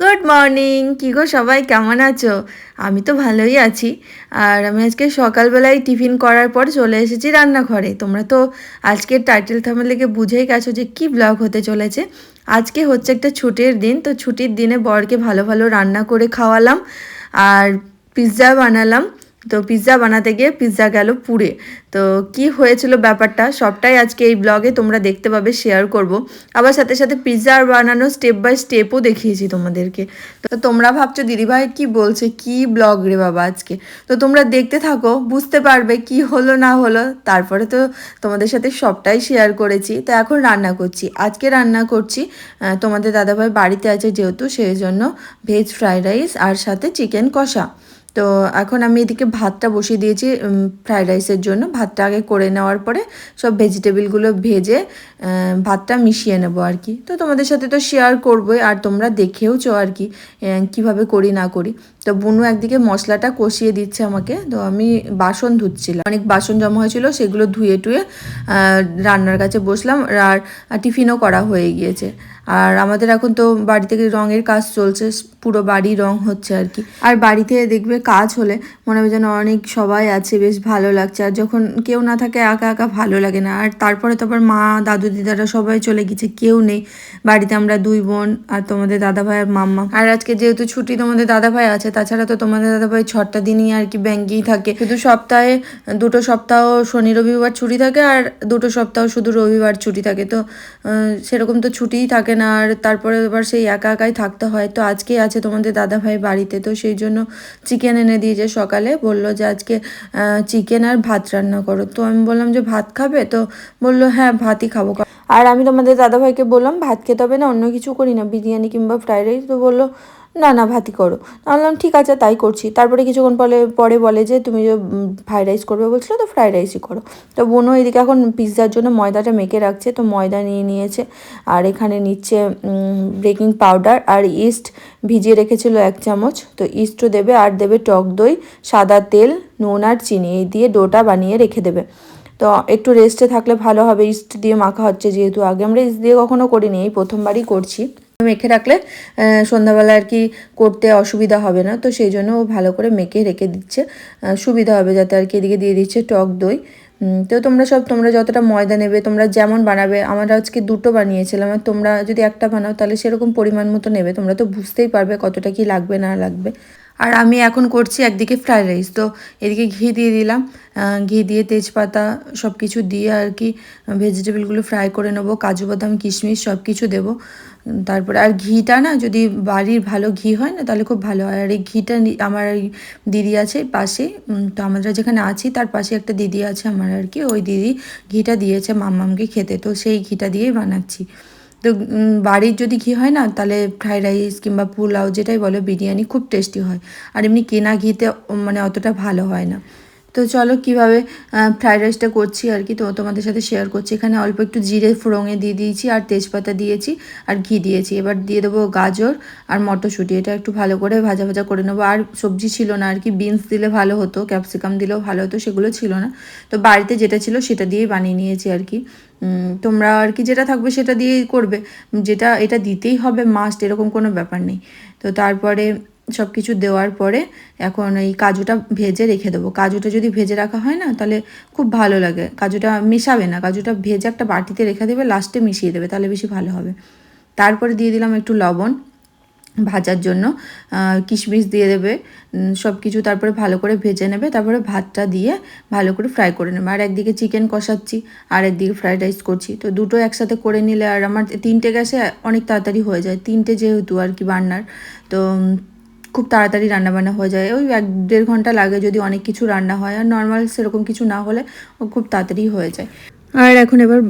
Good morning কী গো সবাই? কেমন আছো? আমি তো ভালোই আছি। আর আমি আজকে সকালবেলায় টিফিন করার পর চলে এসেছি রান্নাঘরে। তোমরা তো আজকের টাইটেল থামেলেকে বুঝেই গেছো যে কি ব্লগ হতে চলেছে। আজকে হচ্ছে একটা ছুটির দিন, তো ছুটির দিনে বরকে ভালো ভালো রান্না করে খাওয়ালাম। আর পিৎজা বানালাম। তো পিৎজা বানাতে গিয়ে পিৎজা গেল পুড়ে। তো কি হয়েছিল ব্যাপারটা? সবটাই আজকে এই ব্লগে তোমরা দেখতে পাবে শেয়ার করব। আবার সাথে সাথে পিৎজা বানানো স্টেপ বাই স্টেপও দেখিয়েছি তোমাদেরকে। তো তোমরা ভাবছ, দিদিভাই কি বলছে? কি ব্লগ রে বাবা আজকে? তো তোমরা দেখতে থাকো, বুঝতে পারবে কি হলো, না হলো। তারপরে তো তোমাদের সাথে সবটাই শেয়ার করেছি। তো এখন রান্না করছি। আজকে রান্না করছি তোমাদের দাদাভাই বাড়িতে আছে যেহেতু, সেই জন্য ভেজ ফ্রাইড রাইস আর সাথে চিকেন কষা। তো এখন আমি এদিকে ভাতটা বসিয়ে দিয়েছি ফ্রাইড রাইসের জন্য। ভাতটা আগে করে নেওয়ার পরে সব ভেজিটেবলগুলো ভেজে ভাতটা মিশিয়ে নেব আর কি। তো তোমাদের সাথে তো শেয়ার করবোই, আর তোমরা দেখেওছো আর কি কীভাবে করি না করি। তো বুনু একদিকে মশলাটা কষিয়ে দিচ্ছে আমাকে, তো আমি বাসন ধুচ্ছিলাম। অনেক বাসন জমা হয়েছিল, সেগুলো ধুয়ে টুয়ে রান্নার কাছে বসলাম, আর টিফিনও করা হয়ে গিয়েছে। আর আমাদের এখন তো বাড়ি থেকে রঙের কাজ চলছে, পুরো বাড়ি রং হচ্ছে আর কি। আর বাড়িতে দেখবে কাজ হলে মনে হবে যেন অনেক সবাই আছে, বেশ ভালো লাগছে। আর যখন কেউ না থাকে, একা একা ভালো লাগে না। আর তারপরে তো আবার মা, দাদু, দিদারা সবাই চলে গেছে, কেউ নেই। বাড়িতে আমরা দুই বোন আর তোমাদের দাদা ভাই আর মাম্মা। আর আজকে যেহেতু ছুটি তোমাদের দাদা ভাই আছে, তাছাড়া তো তোমাদের দাদা ভাই ছটা দিনই আর কি ব্যাঙ্কেই থাকে। শুধু সপ্তাহে, দুটো সপ্তাহ শনি, রবিবার ছুটি থাকে আর দুটো সপ্তাহ শুধু রবিবার ছুটি থাকে। তো সেরকম তো ছুটিই থাকে না। আর তারপরে এবার সেই একা একাই থাকতে হয়। তো আজকেই আছে তোমাদের দাদা ভাই বাড়িতে। তো সেই জন্য চিকেন এনে দিয়েছে সকালে বলল যে আজকে চিকেন আর ভাত রান্না করো। তো আমি বললাম যে, ভাত খাবে? তো বলল হ্যাঁ ভাতই খাব। আর আমি তোমাদের দাদাভাইকে বললাম, ভাত খেতে হবে না, অন্য কিছু করি না, বিরিয়ানি কিংবা ফ্রাইড রাইস। তো বলল না না ভাতি করো। আমি বললাম, ঠিক আছে, তাই করছি। তারপরে কিছুক্ষণ পরে পরে বলে যে, তুমি যে ফ্রাইড রাইস করবে বলছিলো, তো ফ্রাইড রাইসই করো। তো বোনও এদিকে এখন পিৎজার জন্য ময়দাটা মেখে রাখছে, তো ময়দা নিয়ে নিয়েছে। আর এখানে নিচ্ছে বেকিং পাউডার আর ইস্ট ভিজিয়ে রেখেছিল এক চামচ। তো ইস্টও দেবে আর দেবে টক দই, সাদা তেল, নুন আর চিনি, এই দিয়ে ডোটা বানিয়ে রেখে দেবে। তো একটু রেস্টে থাকলে ভালো হবে। ইস্ট দিয়ে মাখা হচ্ছে যেহেতু। আগে আমরা ইস্ট দিয়ে কখনো করিনি, এই প্রথমবারই করছি। মেখে রাখলে সন্ধ্যাবেলা আর কি করতে অসুবিধা হবে না। তো সেই জন্য ও ভালো করে মেখে রেখে দিচ্ছে। সুবিধা হবে যাতে আর কি এদিকে দিয়ে দিচ্ছে টক দই। তো তোমরা সব, তোমরা যতটা ময়দা নেবে, তোমরা যেমন বানাবে, আমরা আজকে দুটো বানিয়েছিলাম, আর তোমরা যদি একটা বানাও, তাহলে সেরকম পরিমাণ মতো নেবে। তোমরা তো বুঝতেই পারবে কতটা কি লাগবে, না লাগবে। আর আমি এখন করছি একদিকে ফ্রাইড রাইস তো এদিকে ঘি দিয়ে দিলাম। ঘি দিয়ে তেজপাতা সব কিছু দিয়ে আর কি ভেজিটেবলগুলো ফ্রাই করে নেব। কাজু বাদাম, কিশমিশ সব কিছু দেবো। তারপরে আর ঘিটা না, যদি বাড়ির ভালো ঘি হয় না, তাহলে খুব ভালো হয়। আর এই ঘিটা আমার দিদি আছে পাশে তো আমরা যেখানে আছি, তার পাশে একটা দিদি আছে আমার আর কি, ওই দিদি ঘিটা দিয়েছে মাম্মামকে খেতে। তো সেই ঘিটা দিয়েই বানাচ্ছি। তো বাড়ির যদি ঘি হয় না, তাহলে ফ্রাইড রাইস কিংবা পোলাও যেটাই বলো, বিরিয়ানি খুব টেস্টি হয়। আর এমনি কেনা ঘিতে মানে অতটা ভালো হয় না। তো চলো কীভাবে ফ্রাইড রাইসটা করছি আর কি, তো তোমাদের সাথে শেয়ার করছি। এখানে অল্প একটু জিরে ফোড়ঙে দিয়ে দিয়েছি আর তেজপাতা দিয়েছি আর ঘি দিয়েছি। এবার দিয়ে দেবো গাজর আর মটরশুঁটি। এটা একটু ভালো করে ভাজা ভাজা করে নেব। আর সবজি ছিল না আর কি বিনস দিলে ভালো হতো ক্যাপসিকাম দিলেও ভালো হতো, সেগুলো ছিল না। তো বাড়িতে যেটা ছিল সেটা দিয়েই বানিয়ে নিয়েছি আর কি। তোমরা আর কি যেটা থাকবে সেটা দিয়েই করবে। যেটা, এটা দিতেই হবে মাস্ট এরকম কোনো ব্যাপার নেই। তো তারপরে সব কিছু দেওয়ার পরে এখন এই কাজুটা ভেজে রেখে দেবো। কাজুটা যদি ভেজে রাখা হয় না, তাহলে খুব ভালো লাগে। কাজুটা মেশাবে না, কাজুটা ভেজে একটা বাটিতে রেখে দেবে লাস্টে মিশিয়ে দেবে, তাহলে বেশি ভালো হবে। তারপরে দিয়ে দিলাম একটু লবণ ভাজার জন্য। কিশমিশ দিয়ে দেবে সব কিছু তারপরে ভালো করে ভেজে নেবে, তারপরে ভাতটা দিয়ে ভালো করে ফ্রাই করে নেবে। আর একদিকে চিকেন কষাচ্ছি, আর একদিকে ফ্রাইড রাইস করছি। তো দুটো একসাথে করে নিলে আর আমার তিনটে গ্যাসে অনেক তাড়াতাড়ি হয়ে যায়। তিনটে যেহেতু আর কি বান্নার, তো খুব তাড়াতাড়ি রান্নাবান্না হয়ে যায়। ওই এক দেড় ঘণ্টা লাগে যদি অনেক কিছু রান্না হয়। আর নর্মাল সেরকম কিছু না হলে ও খুব তাড়াতাড়ি হয়ে যায়। আর এখন এবার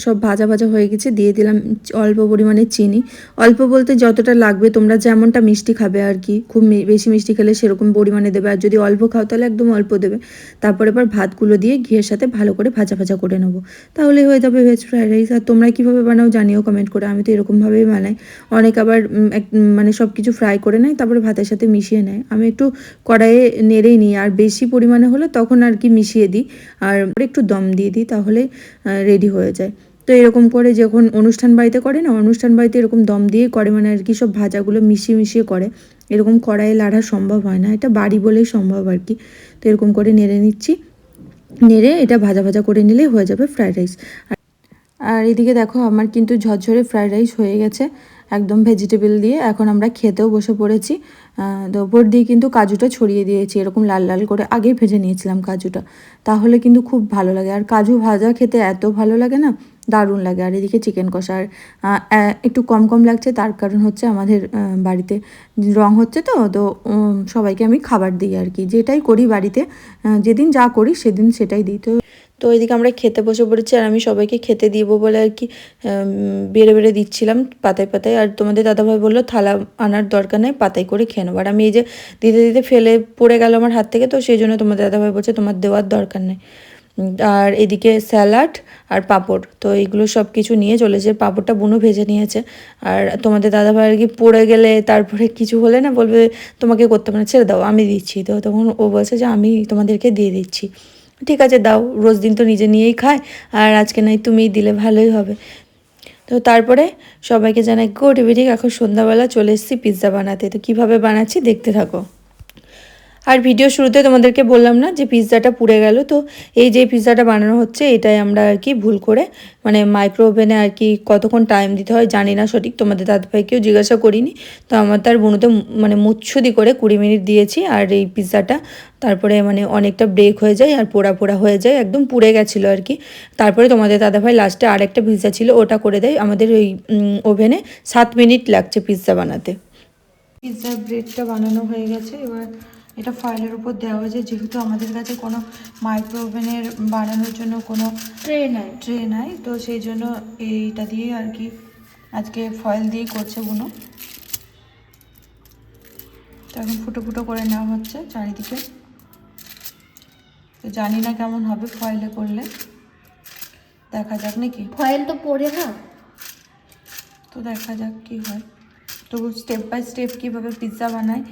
সব ভাজা ভাজা হয়ে গেছে, দিয়ে দিলাম অল্প পরিমাণে চিনি। অল্প বলতে যতটা লাগবে, তোমরা যেমনটা মিষ্টি খাবে আর কি, খুব বেশি মিষ্টি খেলে সেরকম পরিমাণে দেবে। আর যদি অল্প খাও, তাহলে একদম অল্প দেবে। তারপর এবার ভাতগুলো দিয়ে ঘিয়ের সাথে ভালো করে ভাজা ভাজা করে নেব। তাহলে হয়ে যাবে ভেজ ফ্রাইড রাইস আর তোমরা কীভাবে বানাও জানিও কমেন্ট করে, আমি তো এরকমভাবেই বানাই। অনেক আবার এক- মানে সব কিছু ফ্রাই করে নেয়, তারপরে ভাতের সাথে মিশিয়ে নেয়। আমি একটু কড়াইয়ে নেড়েই নিই, আর বেশি পরিমাণে হলে তখন আর কি মিশিয়ে দিই। আর একটু দম দিয়ে দিই, তাহলে রেডি হয়ে যায়। তো এরকম করে যখন অনুষ্ঠান বাড়িতে করে না, অনুষ্ঠান বাড়িতে এরকম দম দিয়ে করে মানে আর কি সব ভাজাগুলো মিশিয়ে মিশিয়ে করে। এরকম কড়াইয়ে লাড়া সম্ভব হয় না, এটা বাড়ি বলেই সম্ভব আর কি। তো এরকম করে নেড়ে নিচ্ছি। নেড়ে এটা ভাজা ভাজা করে নিলেই হয়ে যাবে ফ্রায়েড রাইস আর এদিকে দেখো আমার কিন্তু ঝরঝরে ফ্রায়েড রাইস হয়ে গেছে। একদম ভেজিটেবল দিয়ে এখন আমরা খেতেও বসে পড়েছি। তো ওপর দিয়ে কিন্তু কাজুটা ছড়িয়ে দিয়েছি, এরকম লাল লাল করে আগেই ভেজে নিয়েছিলাম কাজুটা। তাহলে কিন্তু খুব ভালো লাগে। আর কাজু ভাজা খেতে এত ভালো লাগে না, দারুণ লাগে। আর এদিকে চিকেন কষা আর একটু কম কম লাগছে, তার কারণ হচ্ছে আমাদের বাড়িতে রং হচ্ছে তো তো সবাইকে আমি খাবার দিই আর কি। যেটাই করি বাড়িতে যেদিন যা করি সেদিন সেটাই দিই। তো তো ওইদিকে আমরা খেতে বসে পড়েছি আর আমি সবাইকে খেতে দিব বলে আর কি বেড়ে বেড়ে দিচ্ছিলাম পাতায় পাতায়। আর তোমাদের দাদাভাই বলল, থালা আনার দরকার নেই, পাতায় করে খেয়ে নেব আর আমি এই যে দিতে দিতে ফেলে পড়ে গেল আমার হাত থেকে, তো সেই জন্য তোমাদের দাদাভাই বলছে, তোমার দেওয়ার দরকার নেই। আর এদিকে স্যালাড আর পাঁপড়, তো এইগুলো সব কিছু নিয়ে চলেছে পাঁপড়টা বুনো ভেজে নিয়েছে। আর তোমাদের দাদাভাই আর কি পড়ে গেলে তারপরে কিছু হলে না বলবে, তোমাকে করতে পারে ছেড়ে দাও, আমি দিচ্ছি। তো তখন ও বলছে যে, আমি তোমাদেরকে দিয়ে দিচ্ছি। ঠিক আছে, দাও, রোজ দিন তো নিজে নিয়েই খায়, আর আজকে নাই তুমিই দিলে ভালোই হবে। তো তারপরে সবাইকে জানাই, গুড ইভিনিং, এখন সন্ধ্যাবেলা চলে এসেছি পিৎজা বানাতে। তো কীভাবে বানাচ্ছি দেখতে থাকো। আর ভিডিও শুরুতে তোমাদেরকে বললাম না যে পিৎজাটা পুড়ে গেল, তো এই যে পিৎজাটা বানানো হচ্ছে, এটাই আমরা আর কি ভুল করে মানে মাইক্রো ওভেনে আর কি কতক্ষণ টাইম দিতে হয় জানি না সঠিক, তোমাদের দাদাভাইকেও জিজ্ঞাসা করিনি, তো আমার তার বুনুতে মানে মুচ্ছুদি করে কুড়ি মিনিট দিয়েছি, আর এই পিৎজাটা তারপরে মানে অনেকটা ব্রেক হয়ে যায় আর পোড়া পোড়া হয়ে যায়, একদম পুড়ে গেছিল আর কি। তারপরে তোমাদের দাদাভাই লাস্টে আরেকটা পিৎজা ছিল, ওটা করে দেয়, আমাদের ওই ওভেনে সাত মিনিট লাগছে পিৎজা বানাতে। পিৎজার ব্রেডটা বানানো হয়ে গেছে, এবার এটা ফয়েলের উপর দেওয়া হয়েছে। যেহেতু আমাদের কাছে কোনো মাইক্রো ওভেনের বানানোর জন্য কোনো ট্রে নাই। ট্রে নাই তো সেই জন্য এইটা দিয়ে আর কি আজকে ফয়েল দিয়ে করছে বুনো। তো এখন ফুটো ফুটো করে নেওয়া হচ্ছে চারিদিকে। তো জানি না কেমন হবে ফয়েলে করলে। দেখা যাক নাকি। ফয়েল তো পড়ে না। তো দেখা যাক কি হয়। তো স্টেপ বাই স্টেপ কীভাবে পিৎজা বানায়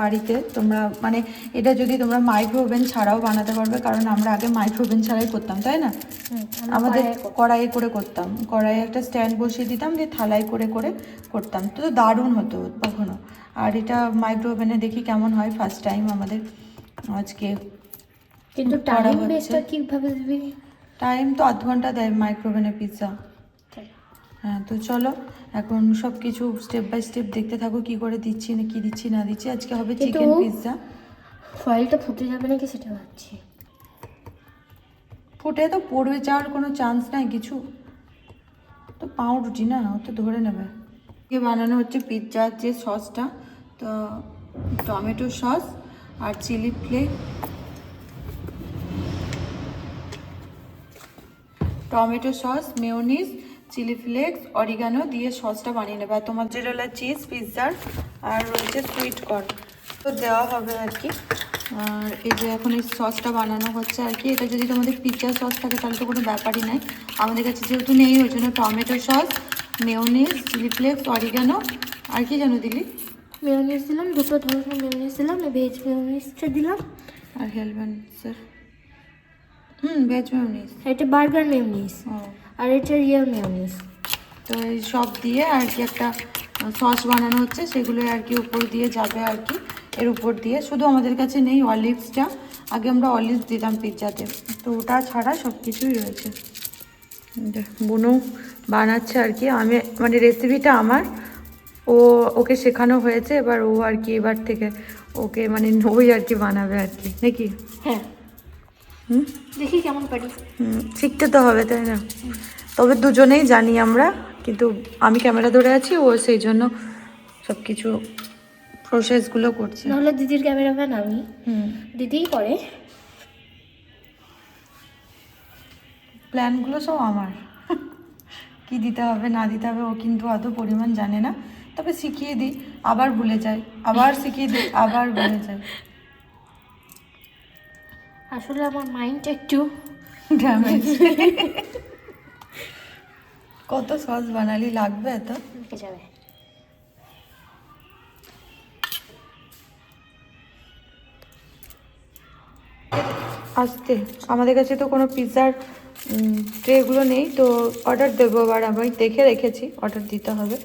বাড়িতে। তোমরা মানে এটা যদি তোমরা মাইক্রো ওভেন ছাড়াও বানাতে পারবে কারণ আমরা আগে মাইক্রো ওভেন ছাড়াই করতাম তাই না? আমাদের কড়াইয়ে করে করতাম। কড়াইয়ে একটা স্ট্যান্ড বসিয়ে দিতাম দিয়ে থালায় করে করে করতাম। তো দারুণ হতো কখনো। আর এটা মাইক্রো ওভেনে দেখি কেমন হয় ফার্স্ট টাইম আমাদের আজকে কিন্তু টাইম। বেসটা কীভাবে দিবি? টাইম তো আধ ঘণ্টা দেয় মাইক্রো ওভেনে পিৎজা তো চলো এখন সব কিছু স্টেপ বাই স্টেপ দেখতে থাকো কি করে দিচ্ছি না কি দিচ্ছি না দিচ্ছি। আজকে হবে চিকেন পিৎজা ফয়েলটা ফুটে যাবে নাকি সেটা ভাবছি। ফুটে তো পড়বে যাওয়ার কোনো চান্স নাই কিছু। তো পাউরুটি না ও তো ধরে নেবে। এ বানানো হচ্ছে পিৎজার যে সসটা তো টমেটো সস আর chilli flake tomato sauce mayonnaise chilli flakes oregano দিয়ে সসটা বানিয়ে নেবে। আর তোমার জেরোলা চিজ পিৎজার আর রয়েছে সুইট কর্ন তো দেওয়া হবে আর কি। আর এই যে এখন এই সসটা বানানো হচ্ছে আর কি। এটা যদি তোমাদের পিৎজা সস থাকে তাহলে তো কোনো ব্যাপারই নাই। আমাদের কাছে যেহেতু নেই ওই জন্য tomato sauce mayonnaise chilli flakes oregano. আর কি জানো দিলি? মেয়নিজ দিলাম দুটো ধরনের মেয়নিজ দিলাম ভেজ মেয়নিজটা দিলাম। আর হেলবেন স্যার। হুম ভেজ মেয়োনিজ। এটা বার্গার মেয়নিজ। ও। আর এটা রিয়েল মেয়নিজ তো এই সব দিয়ে আর কি একটা সস বানানো হচ্ছে, সেগুলো আর কি উপর দিয়ে যাবে আর কি, এর উপর দিয়ে। শুধু আমাদের কাছে নেই অলিভসটা আগে আমরা অলিভস দিতাম পিৎজাতে তো। ওটা ছাড়া সব কিছুই রয়েছে। বুনু বানাচ্ছে আর কি। আমি মানে রেসিপিটা আমার। ও, ওকে শেখানো হয়েছে, এবার ও আর কি এবার থেকে ওকে মানে ওই আর কি বানাবে আর কি। নাকি? হ্যাঁ। দেখি কেমন পারি। হুম, শিখতে তো হবে তাই না? তবে দুজনেই জানি আমরা কিন্তু আমি ক্যামেরা ধরে আছি ও সেই জন্য সব কিছু প্রসেসগুলো করছে। নাহলে দিদির ক্যামেরাম্যান আমি। হুম। দিদিই করে প্ল্যানগুলো সব আমার। কি দিতে হবে না দিতে হবে ও কিন্তু অত পরিমাণ জানে না। তবে শিখিয়ে দিই আবার ভুলে যায় আবার শিখিয়ে দিই আবার ভুলে যায় আসলে আমার মাইন্ডটা একটু ড্যামেজ কত সস বানালি লাগবে এত? যাবে। আসতে। আমাদের কাছে তো কোনো পিৎজার ট্রেগুলো নেই তো অর্ডার দেবো আবার আমি দেখে রেখেছি অর্ডার দিতে হবে।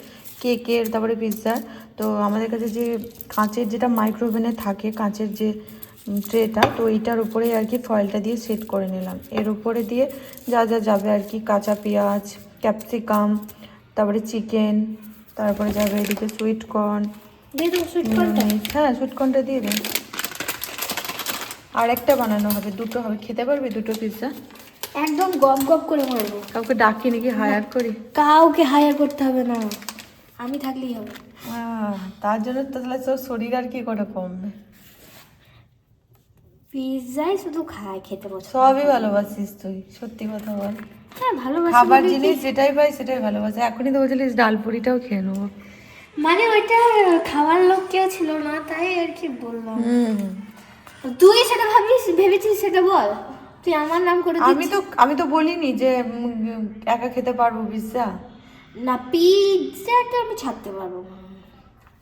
কেকের তারপরে পিৎজার তো আমাদের কাছে যে কাঁচের যেটা মাইক্রোওভেনে থাকে কাঁচের যে ট্রেটা তো এইটার উপরে আর কি ফয়েলটা দিয়ে সেট করে নিলাম। এর উপরে দিয়ে যা যা যাবে আর কি কাঁচা পেঁয়াজ ক্যাপসিকাম তারপরে চিকেন তারপরে যাবে এদিকে সুইট কর্ন দিয়ে দেবো সুইট কর্নটা হ্যাঁ সুইট কর্নটা দিয়ে দিন। আর একটা বানানো হবে দুটো হবে। খেতে পারবে দুটো পিৎজা একদম গপ গপ করে মারবো। কাউকে ডাকি নাকি হায়ার করি? কাউকে হায়ার করতে হবে না। আমি থাকলেই হবে। তার জন্য তো তাহলে তোর শরীর আর কি করে কমবে? পিৎজাই শুধু খায় খেতে পছন্দ সবই ভালোবাসিস তুই সত্যি কথা বল। হ্যাঁ ভালোবাসি খাবার জিনিস যেটাই পাই সেটাই ভালোবাসি। এখনই তো বলছিলিস ডাল পুরিটাও খেয়ে নেব। মানে ওইটা খাওয়ার লোক কেউ ছিল না তাই আর কি বললাম। হুম। তুই সেটা ভাবিস ভেবেছিস সেটা বল। তুই আমার নাম করে আমি তো আমি তো বলিনি যে একা খেতে পারব পিৎজা। না পিৎজাটা আমি ছাড়তে পারব না এটা সেটাই একদম তো।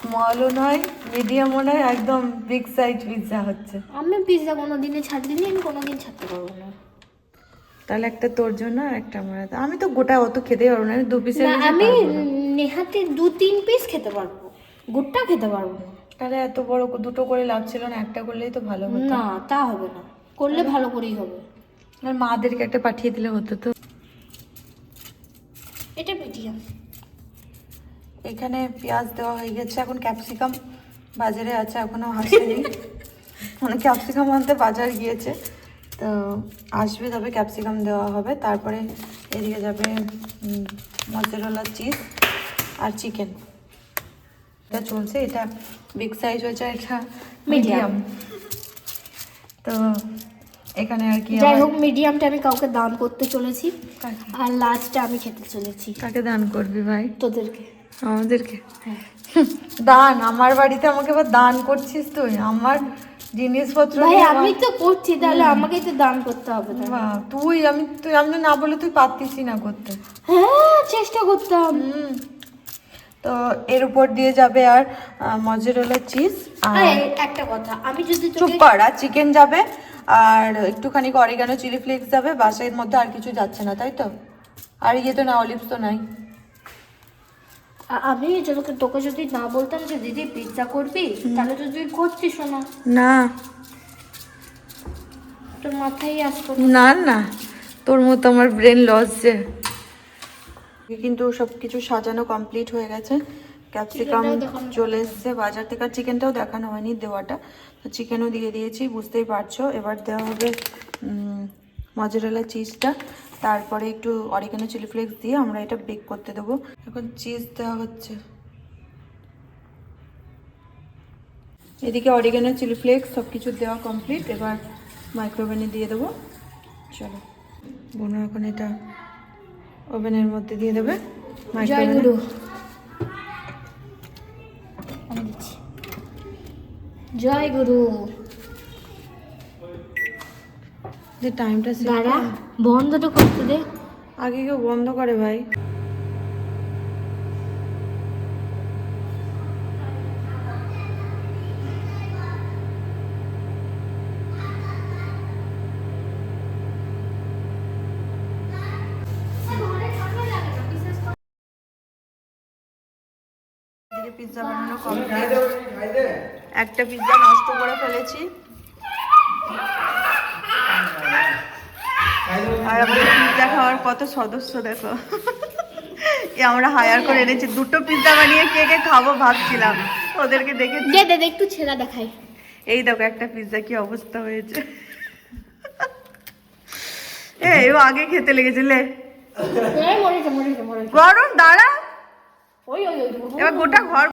স্মলও নয় মিডিয়ামও নয় একদম বিগ সাইজ পিৎজা হচ্ছে। আমি পিৎজা কোনো দিনে ছাড়িনি আমি কোনো দিন ছাড়তে পারব না। তাহলে একটা তোর জন্য আর একটা আমার। আমি তো গোটা অত খেতেই পারব না দু বেশি আমি নেহাতে দু তিন পিস খেতে পারব গোটা খেতে পারব না। তাহলে এত বড় দুটো করে লাভ ছিল না একটা করলেই তো ভালো হতো। না তা হবে না করলে ভালো করেই হবে। আর মাদেরকে একটা পাঠিয়ে দিলে হতো তো। এটা মিডিয়াম এখানে পেঁয়াজ দেওয়া হয়ে গেছে এখন ক্যাপসিকাম বাজারে আছে এখনও আসেনি। মানে ক্যাপসিকাম আনতে বাজার গিয়েছে তো আসবে তবে ক্যাপসিকাম দেওয়া হবে। তারপরে এদিকে যাবে মজেরোলা চিজ আর চিকেন। এটা চলছে এটা বিগ সাইজ হয়েছে এটা মিডিয়াম তো এখানে আর কি যাই হোক মিডিয়ামটা আমি কাউকে দান করতে চলেছি আর লাস্টটা আমি খেতে চলেছি। কাকে দান করবি ভাই? তোদেরকে। আমাদেরকে। হ্যাঁ। দান আমার বাড়িতে আমাকে আবার দান করছিস তুই? আমার জিনিসপত্র ভাই আমি তো করছি তাহলে আমাকে তো দান করতে হবে না তুই আমি তুই আমি না বলে তুই পারতিসই না করতে। হ্যাঁ চেষ্টা করতাম। তো এর উপর দিয়ে যাবে আর মজেরোলা চিজ আর একটা কথা আমি যদি চুপ কর আর চিকেন যাবে আর একটুখানি অরিগানো চিলি ফ্লেক্স যাবে বাসার মধ্যে আর কিছু যাচ্ছে না তাই তো? আর ইয়ে তো না অলিভস তো নাই। আমি তোকে তোকে যদি না বলতাম যে দিদি পিৎজা করবি? তাহলে তো তুই করছিস না। না। তোর মাথায় আসতো না। না তোর মতো আমার ব্রেন লস যে। কিন্তু সব কিছু সাজানো কমপ্লিট হয়ে গেছে। ক্যাপসিকাম চলে এসছে। বাজার থেকে আর চিকেনটাও দেখানো হয়নি দেওয়াটা। তো চিকেনও দিয়ে দিয়েছি বুঝতেই পারছ। এবার দেওয়া হবে মজরেলা চিজটা তারপরে একটু অরিগানো চিলি ফ্লেক্স দিয়ে আমরা এটা বেক করতে দেবো। এখন চিজ দেওয়া হচ্ছে। এদিকে অরিগানো চিলি ফ্লেক্স সব কিছু দেওয়া কমপ্লিট এবার মাইক্রোওভেনে দিয়ে দেবো। চলো বোনো এখন এটা ওভেনের মধ্যে দিয়ে দেবে। জয় মাইক্রোওভেনে জয় গুরু। যে টাইমটা দাঁড়া কর। বন্ধটা করতে দে। আগে কেউ বন্ধ করে ভাই। পিৎজা বানানো কমপ্লিট একটা পিৎজা নষ্ট করে ফেলেছি। আর আমাদের পিৎজা খাওয়ার কত সদস্য দেখো আমরা হায়ার করে এনেছি দুটো পিৎজা বানিয়ে কে কে খাব ভাবছিলাম ওদেরকে দেখে দে দে দে, একটু ছেঁড়া দেখাই এই দেখো একটা পিৎজা কি অবস্থা হয়েছে ও আগে খেতে লেগেছে লে এই মরেছে মরেছে মরেছে গরম দাঁড়া ওই ওই ওই এবার গোটা ঘর